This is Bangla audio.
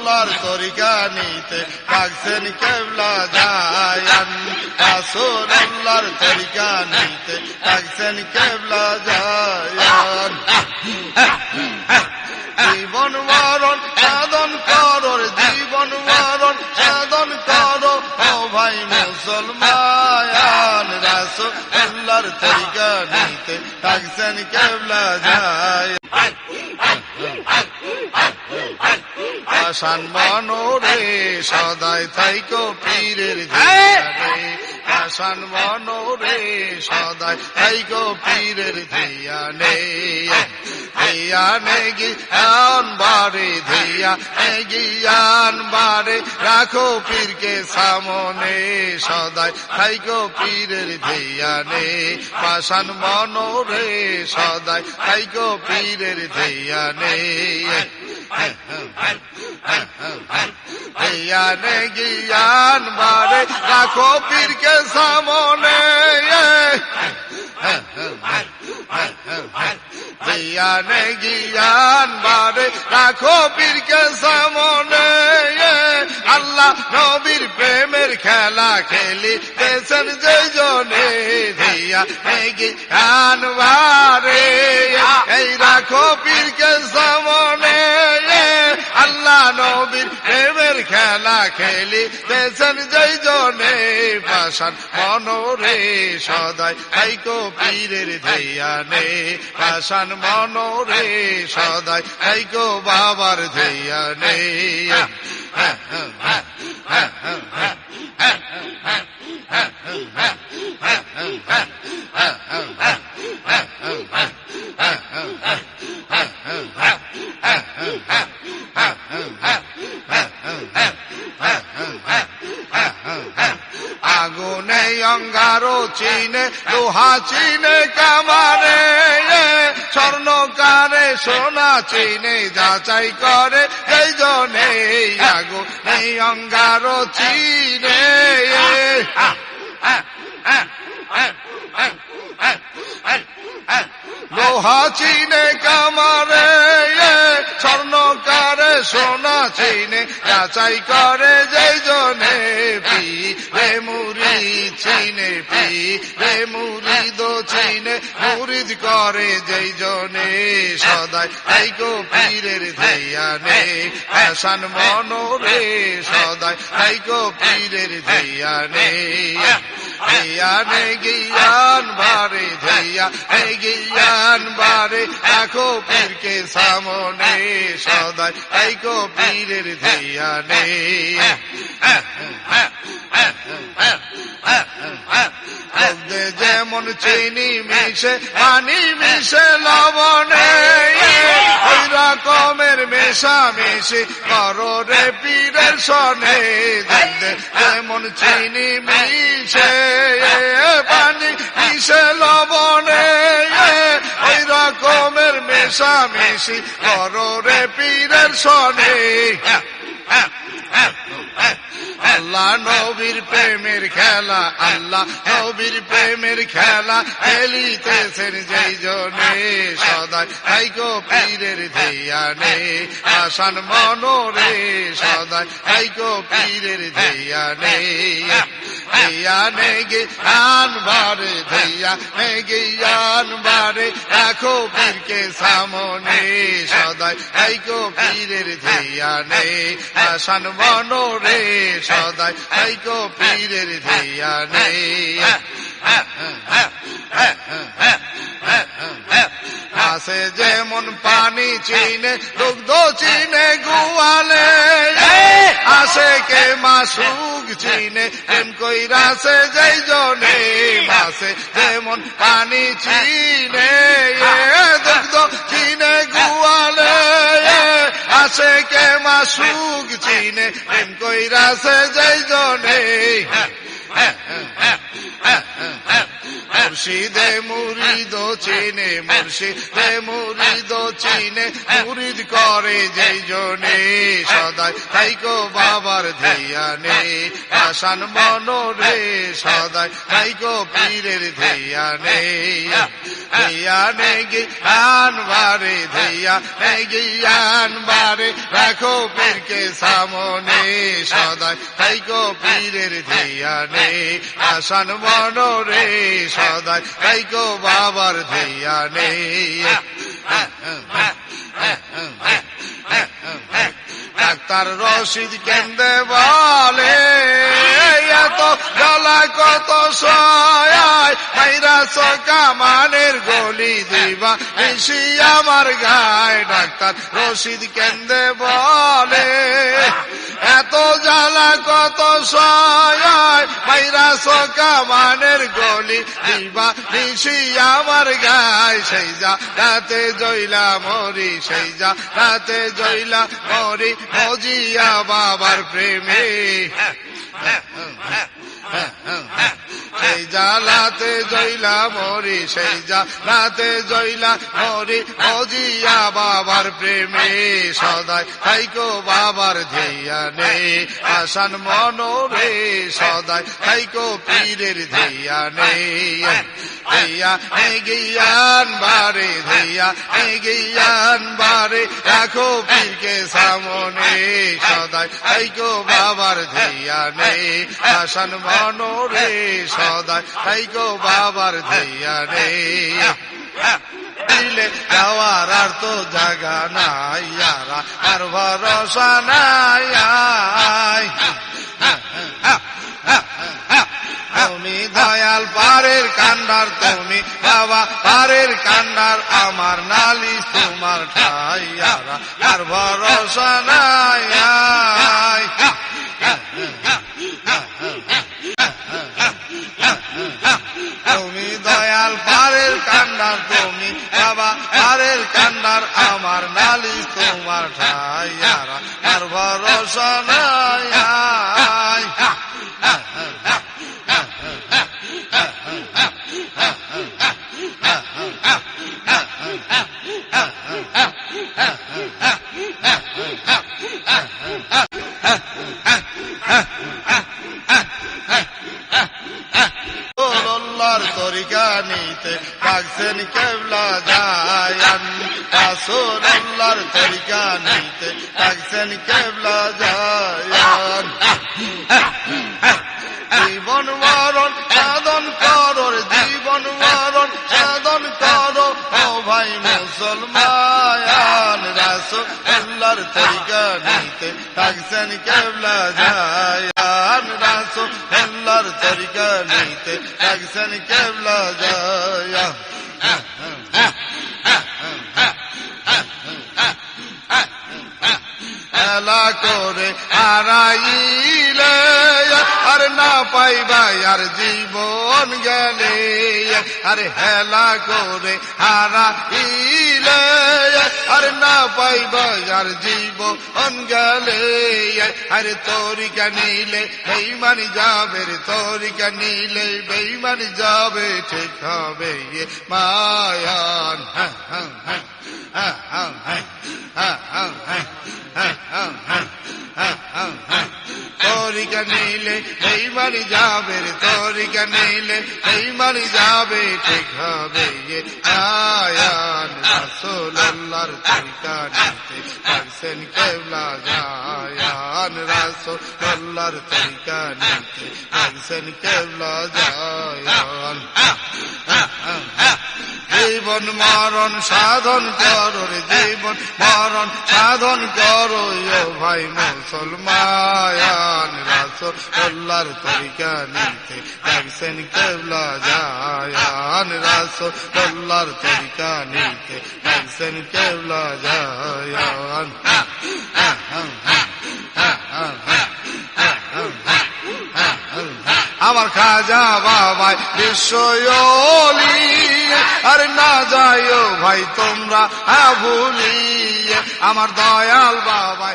রাসুল্লার তরিকা নিতে ডাকছেন কেবলা যায়ান রাসুল্লার তরিকা নিতে ডাকছেন কেবলা যায়ান জীবন মরণ সাধন করর জীবন মরণ সাধন করো। ও ভাই মুসলমান রাসুল্লার তরিকা নিতে ডাকছেন কেবলা যায় আসান মনোরে সদাই থাইকো পীরের ধিয়ারে। আসান মনোরে সদাই থাইকো পীরের ধিয়ানে। ধিয়ানে গিয়ান বারে ধিয়া গিয়ান বারে। রাখো পীরকে সামনে সদাই থাইকো পীরের ধিয়ানে। পাশান মনোরে সদাই থাইকো পীরের ধিয়ানে। জ্ঞানে জ্ঞান বারে রাখো পীরকে সামনে। জ্ঞানে জ্ঞান বারে রাখো পীরকে সামনে। আল্লাহ নবীর প্রেমের খেলা খেলি দেশের যে জনে দিয়া জ্ঞান বারে এই রাখো পীরকে সামনে। নবীর প্রেমের খেলা খেলি, দেশের জয় জনে পাশান মনোরে সদাই হাইকো পীরের ধৈয়ানে পাশান মনোরে সদাই হাইকো বাবার ধৈয়ানে আগুনে অঙ্গারো চিনে, লোহা চিনে, কামারে স্বর্ণকারে, সোনা চিনে, যাচাই করে, এই জনে আগুনে অঙ্গারো চিনে। লোহা চিনে, কামারে স্বর্ণকারে, সোনা চিনে, যাচাই করে যেই রে মুড়ি দো চিনে মুরিদ করে যেই জনে। সদাই এই গো পীরের ধিয়ানে আসান মনোরে সদাই এই গো পীরের ধিয়ানে ধিয়ানে গিয়ান বারে ধিয়া গিয়ান বারে রাখো পীরকে সামনে। সদাই এই গো পীরের ধিয়ানে যেমন চিনি মিশে, পানি মিশে, লবণে ওই রকমের মেশা মিশি করো রে পীরের সনে। যেমন চিনি মিশে, পানি মিশে, লবণে ওই রকমের মেশা মিশি করো রে পীরের সনে। আল্লাহ নবীর প্রেমের খেলা, আল্লাহ নবীর প্রেমের খেলা, খেলিতেছেন যেই জনে সদাই। হাইকো পীরের ধিয়ানে আসান মনোরে সদাই। হাইকো পীরের ধিয়ানে ধিয়ানে জ্ঞান বারে ধিয়া জ্ঞান বারে রাখো পীরকে সামনে সদাই হাইকো পীরের ধিয়ানে আসান মনোরে সদাই হাইকো পীরের ধিয়ানে আসে যেমন পানি চিনে দুগ্ধ চিনে গুয়ালে আসে কে মাসুক চিনে প্রেম কইরাসে যেই জনে মাসে যেমন পানি চিনে দুগ্ধ চিনে গুয়ালে আসে কে মাসুক চিনে প্রেম কইরাসে যেই জনে মুর্শিদে মুরিদ চিনে, মুর্শিদে মুরিদ চিনে, মুরিদ করে যেই জনে। সদাই তাইকো বাবার ধিয়ানে আসান মনোরে। সদাই তাইকো পীরের ধিয়ানে ধিয়ানে জ্ঞান বারে ধিয়ানে জ্ঞান বারে। রাখো পীরকে সামনে, সদাই তাইকো পীরের ধিয়ানে আসান সদায়। তাই গো বাবার ধেয়া নেই। ডাক্তার রশিদ কেন্দ্রে বলে, এত গলা কত সয়ায় মাইরা সকামানের গলি দে দিবা বেশি আমার গায় ডাক্তার, রশিদ কেন্দ্রে বলে। এত জ্বালা, কত সয়ায় চকা মানের গলি। দিবা বেশি আমার গায়, সেই যা রাতে জইলা মরি, সেই যা রাতে জইলা মরি, মজিয়া বাবার প্রেমে। সেই জালাতে জইলা মরি, সেই জালাতে জইলা মরি মজিয়া বাবার প্রেমে সদাই থাইকো বাবার ধিয়ানে আসান মনোরে সদাই থাইকো পীরের ধিয়ানে ধিয়া গিয়ান বারে ধিয়া গিয়ান বারে, রাখো পীরকে সামনে সদাই থাইকো বাবার ধিয়ানে আসান মনোরে সদাই থাইকো বাবার ধিয়ানে দিলে যাওয়ার আর তো জাগা নাই আর ভরসা নাই। তুমি দয়াল পারের কান্ডার, তুমি বাবা পারের কান্ডার, আমার নালিশ তোমার ঠাই, ইয়ারা, আর ভরসা নাই আয়। তুমি দয়াল কারের কান্ডার তুমি, বাবা, কারের কান্ডার আমার নালিশ তোমার ঠাই আর আর ভরসা নাই Resulallah terganinte taksen kevla jayan জীবন মরণ সাধন করর জীবন মরণ সাধন করো ও ভাই মুসলমান রাসূলুল্লাহর তরিকা নিতে থাকছেন কেবলা যায়ান রাসূলুল্লাহর তরিকা নিতে থাকছেন কেবলা যায়ান খেলা করে হারাইলে আর না পাইবাই আর জীবন গেলে আরে হেলা করে হারাইলে আর না পাইবাই আর জীবন গেলে আরে তরিকা নিলে বেইমানি যাবে রে তরিকা নিলে বেইমানি যাবে ঠিক হবে মায়ান হ্যাঁ হ্যাঁ হ্যাঁ হ্যাঁ হ্যাঁ হ্যাঁ হ্যাঁ হ্যাঁ তরিকা নিলে এই বাড়ি যাবে রে তরিকা নিলে এই বাড়ি যাবে ঠিক হবে আয়ান রাসোল্লার তরিকা নিতে পারছেন কেবলা যায়ান রাসোল্লার তরিকা নিতে পারছেন কেবলা যায়ান হ্যাঁ হ্যাঁ হ্যাঁ জীবন মরণ সাধন করো রে জীবন মরণ সাধন করো ভাই মুসলমান রাসূল আল্লাহর তরিকা নিতে ডাকছেন কেবলা জায়ান, রাসূল আল্লাহর তরিকা নিতে ডাকছেন কেবলা জায়ান। আমার খাজা বাবাই বিশ্বলি আর না যাইও ভাই তোমরা হ্যাঁ ভুলি আমার দয়াল বাবা